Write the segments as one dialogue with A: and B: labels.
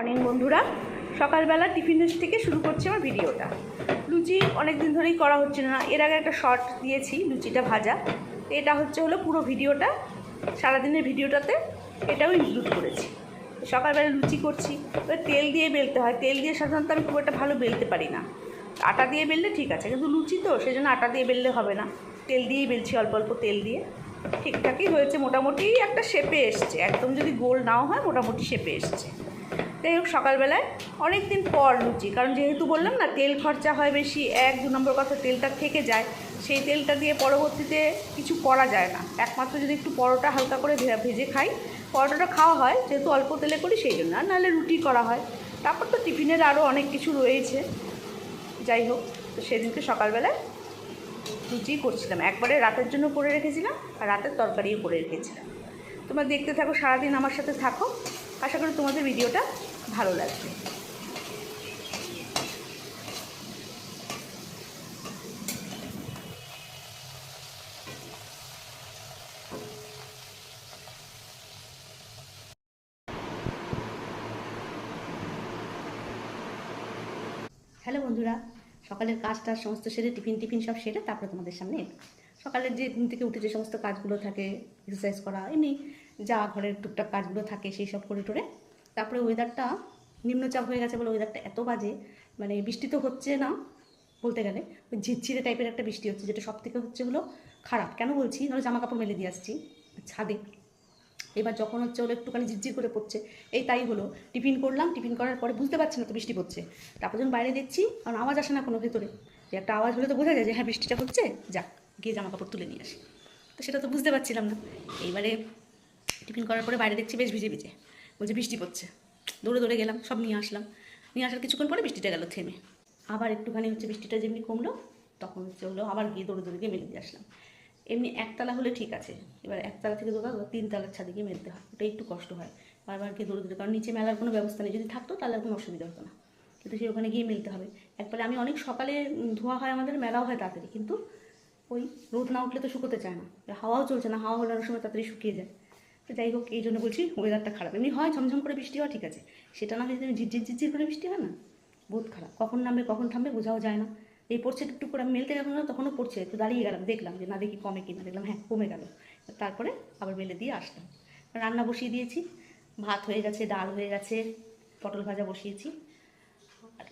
A: Morning বন্ধুরা, সকালবেলা টিফিনের থেকে শুরু করছি আমার ভিডিওটা। লুচি অনেক দিন ধরেই করা হচ্ছে না, এর আগে একটা শর্ট দিয়েছি, লুচিটা ভাজা। এটা হচ্ছে হলো পুরো ভিডিওটা, সারাদিনের ভিডিওটাতে এটাও ইনক্লুড করেছি। সকালবেলা লুচি করছি, এবার তেল দিয়ে বেলতে হয়। তেল দিয়ে সাধারণত আমি খুব একটা ভালো বেলতে পারি না। আটা দিয়ে বেললে ঠিক আছে, কিন্তু লুচি তো সেই জন্য আটা দিয়ে বেললে হবে না। তেল দিয়েই বেলছি অল্প অল্প তেল দিয়ে। ঠিকঠাকই হয়েছে, মোটামুটি একটা শেপে এসছে। একদম যদি গোল নাও হয়, মোটামুটি শেপে এসছে। যাই হোক, সকালবেলায় অনেক দিন পর লুচি। কারণ যেহেতু বললাম না, তেল খরচা হয় বেশি, এক দু নম্বর কথা তেলটা থেকে যায়, সেই তেলটা দিয়ে পরবর্তীতে কিছু করা যায় না। একমাত্র যদি একটু পরোটা হালকা করে ভেজে খাই, পরোটাটা খাওয়া হয়, যেহেতু অল্প তেলে করি সেই জন্য। আর নাহলে রুটি করা হয়। তারপর তো টিফিনের আরও অনেক কিছু রয়েছে। যাই হোক, তো সেদিনকে সকালবেলায় লুচি করছিলাম। একবারে রাতের জন্য করে রেখেছিলাম, আর রাতের তরকারিও করে রেখেছিলাম। তোমরা দেখতে থাকো, সারাদিন আমার সাথে থাকো। আশা করি তোমাদের ভিডিওটা ভালো লাগবে হ্যালো বন্ধুরা, সকালের কাজটা সমস্ত সেরে টিফিন টিফিন সব সেরে তারপরে তোমাদের সামনে সকালের যে ঘুম থেকে উঠে যে সমস্ত কাজগুলো থাকে এক্সারসাইজ করা, এমনি যা ঘরের টুকটাক কাজগুলো থাকে, সেই সব করে টোরে তারপরে ওয়েদারটা নিম্নচাপ হয়ে গেছে বলে ওয়েদারটা এত বাজে মানে বৃষ্টি তো হচ্ছে না বলতে গেলে, ওই ঝিরঝিরে টাইপের একটা বৃষ্টি হচ্ছে, যেটা সব থেকে হচ্ছে হলো খারাপ। কেন বলছি? ধরো জামা কাপড় মেলে দিয়ে আসছি, ছাদে। এবার যখন হচ্ছে হলো একটুখানি ঝিরঝির করে পড়ছে, এই তাই হলো। টিফিন করলাম, টিফিন করার পরে বুঝতে পারছি না তো বৃষ্টি পড়ছে। তারপর যখন বাইরে দেখছি কারণ আওয়াজ আসে না কোনো ভেতরে, যে একটা আওয়াজ হলে তো বোঝা যায় যে হ্যাঁ বৃষ্টিটা হচ্ছে, যাক, গিয়ে জামা কাপড় তুলে নিয়ে আসি। তো সেটা তো বুঝতে পারছিলাম না। এইবারে টিফিন করার পরে বাইরে দেখছি বেশ ভিজে ভিজে। বলছে, বৃষ্টি পড়ছে। দৌড়ে দৌড়ে গেলাম, সব নিয়ে আসলাম। নিয়ে আসার কিছুক্ষণ পরে বৃষ্টিটা গেল, থেমে। আবার একটুখানি হচ্ছে বৃষ্টিটা যেমনি কমলো, তখন হচ্ছে হলো আবার গিয়ে দৌড়ে দৌড়ে গিয়ে মেলে দিয়ে আসলাম। এমনি একতলা হলে ঠিক আছে, এবার একতলা থেকে দোকা তিন তলার ছাদে গিয়ে মেলতে হয় ওটা একটু কষ্ট হয়। বারবার গিয়ে দৌড়ে দৌড়ে, কারণ নিচে মেলার কোনো ব্যবস্থা নেই, যদি থাকতো তাহলে আর কোনো অসুবিধা হতো না। কিন্তু সে ওখানে গিয়ে মেলতে হবে। একবারে আমি অনেক সকালে ধোয়া হয় আমাদের, মেলাও হয় তাড়াতাড়ি, কিন্তু ওই রোদ না উঠলে তো শুকোতে চায় না। হাওয়াও চলছে না, হাওয়া হলে সময় তাড়াতাড়ি শুকিয়ে যায়। তো যাই হোক, এই জন্য বলছি ওয়েদারটা খারাপ। এমনি হয়, ঝমঝম করে বৃষ্টি হয়, ঠিক আছে। সেটা না যদি ঝিরঝির ঝিরঝির করে বৃষ্টি হয় না? বহুত খারাপ। কখন নামবে, কখন থামবে বোঝাও যায় না। এই পড়ছে টুকটুক করে আমি মেলতে গেলাম না, তখনও পড়ছে। একটু দাঁড়িয়ে গেলাম, দেখলাম যে না দেখি কমে কিনা দেখলাম হ্যাঁ কমে গেল। তারপরে আবার মেলে দিয়ে আসলাম। রান্না বসিয়ে দিয়েছি। ভাত হয়ে গেছে, ডাল হয়ে গেছে, পটল ভাজা বসিয়েছি। আর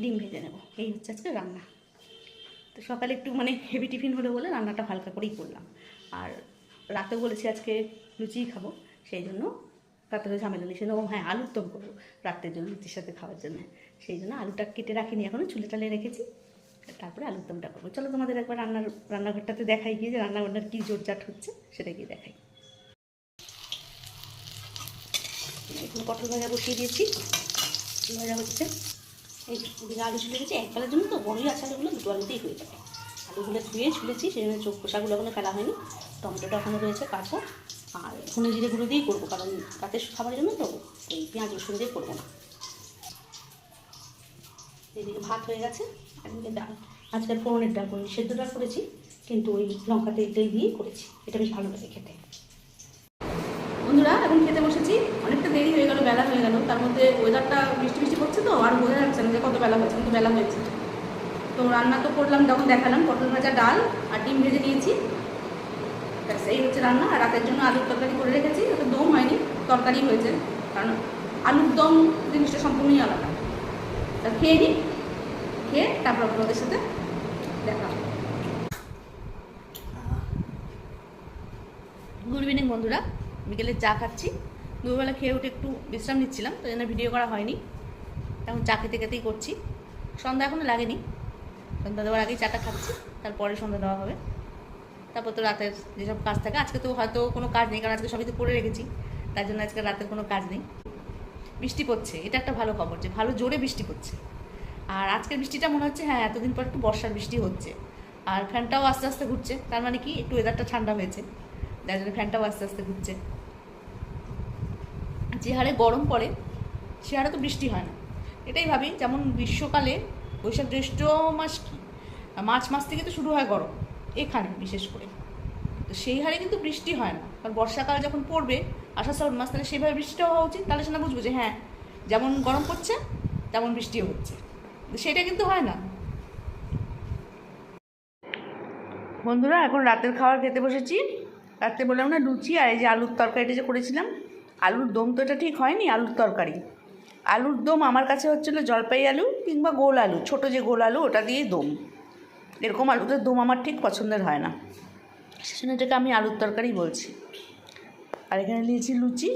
A: ডিম ভেজে নেব। এই হচ্ছে আজকে রান্না। তো সকালে একটু মানে হেভি টিফিন হলো বলে রান্নাটা হালকা করেই করলাম। আর রাতেও বলেছি আজকে লুচিই খাব, সেই জন্য রাতে তো ঝামেলা নেই। সেজন্য হ্যাঁ আলুর দম করব রাত্রের জন্য লুচির সাথে খাওয়ার জন্য। সেই জন্য আলুটা কেটে রাখিনি এখনও চুলে টালে রেখেছি। তারপরে আলুর দমটা করব। চলো তোমাদের একবার রান্নার, রান্নাঘরটাতে দেখাই গিয়ে যে রান্নাবান্নার কী জোরজাট হচ্ছে, সেটা গিয়ে দেখাই। এখন পটল ভাজা বসিয়ে দিয়েছি। ভাজা হচ্ছে, এই দিকে আলু ছুলে গেছে, একবেলার জন্য তো বড়ই আছে আলুগুলো দুটো আলুতেই হয়ে যাবে। আলুগুলো ধুয়ে, ছুলেছি, সেই জন্য চোখ খোসাগুলো এখনও ফেলা হয়নি। টমেটোটা এখনও রয়েছে কাঁচা আর ধনে জিরে গুঁড়ো দিয়েই করব, কারণ রাতের খাবারের জন্য তো এই পেঁয়াজ, রসুন দিয়ে করব না। এদিকে ভাত হয়ে গেছে। এদিকে ডাল আজকাল ফোড়নের ডাল করিনি, সেদ্ধ করেছি, কিন্তু ওই লঙ্কা তেল তেল দিয়েই করেছি। এটা বেশ ভালো লাগে খেতে। বন্ধুরা, এখন খেতে বসেছি। অনেকটা দেরি হয়ে গেল, বেলা হয়ে গেল। তার মধ্যে ওয়েদারটা বৃষ্টি বৃষ্টি পড়ছে তো, আর বোঝা যাচ্ছে না যে কত বেলা হয়েছে কিন্তু বেলা হয়েছে। তো রান্না তো করলাম তখন দেখালাম, পটল ভাজা, ডাল আর ডিম ভেজে নিয়েছি। এই হচ্ছে রান্না, আর রাতের জন্য আলুর তরকারি করে রেখেছি ওটা দম হয়নি, তরকারি হয়েছে, কারণ আলুর দম জিনিসটা সম্পূর্ণই আলাদা। তা খেয়ে নিই খেয়ে তারপর আপনাদের সাথে দেখা গুড ইভিনিং বন্ধুরা, বিকেলে চা খাচ্ছি। দুপুরবেলা খেয়ে উঠে একটু বিশ্রাম নিচ্ছিলাম তো জন্য ভিডিও করা হয়নি। এখন চা খেতে খেতেই করছি। সন্ধ্যা এখনও লাগেনি, সন্ধ্যা দেওয়ার আগেই চাটা খাচ্ছি, তারপরে সন্ধ্যা দেওয়া হবে। তারপর তো রাতের যেসব কাজ থাকে, আজকে তো হয়তো কোনো কাজ নেই, কারণ আজকে সবই তো করে রেখেছি। তার জন্য আজকে রাতের কোনো কাজ নেই। বৃষ্টি পড়ছে, এটা একটা ভালো খবর যে ভালো জোরে বৃষ্টি পড়ছে। আর আজকের বৃষ্টিটা মনে হচ্ছে হ্যাঁ এতদিন পর একটু বর্ষার বৃষ্টি হচ্ছে। আর ফ্যানটাও আস্তে আস্তে ঘুরছে, তার মানে কি, একটু ওয়েদারটা ঠান্ডা হয়েছে। যার জন্য ফ্যানটাও আস্তে আস্তে ঘুরছে। যে হারে গরম পড়ে, সে হারে তো বৃষ্টি হয় না। এটাই ভাবি, যেমন গ্রীষ্মকালে বৈশাখ জ্যৈষ্ঠ মাস কি? মার্চ মাস থেকে তো শুরু হয় গরম। এখানে বিশেষ করে। তো সেই হারে কিন্তু বৃষ্টি হয় না। কারণ বর্ষাকাল যখন পড়বে, আষাঢ় শ্রাবণ মাস, তাহলে সেভাবে বৃষ্টিটা হওয়া উচিত, তাহলে সেটা বুঝব যে হ্যাঁ যেমন গরম পড়ছে, তেমন বৃষ্টিও হচ্ছে। সেটা কিন্তু হয় না। বন্ধুরা, এখন রাতের খাবার খেতে বসেছি। রাত্রে বললাম না, লুচি আর এই যে আলুর তরকারিটা যে করেছিলাম, আলুর দম তো এটা ঠিক হয়নি, আলুর তরকারি। আলুর দম আমার কাছে হচ্ছিল জলপাই আলু কিংবা গোল আলু, ছোটো যে গোল আলু, ওটা দিয়ে দম। এরকম আলুতে দম আমার ঠিক পছন্দের হয় না। সেজন্য এটাকে আমি আলুর তরকারি বলছি। আর এখানে নিয়েছি লুচি।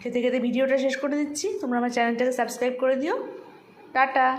A: খেতে খেতে ভিডিওটা শেষ করে দিচ্ছি। তোমরা আমার চ্যানেলটাকে সাবস্ক্রাইব করে দিও। টাটা!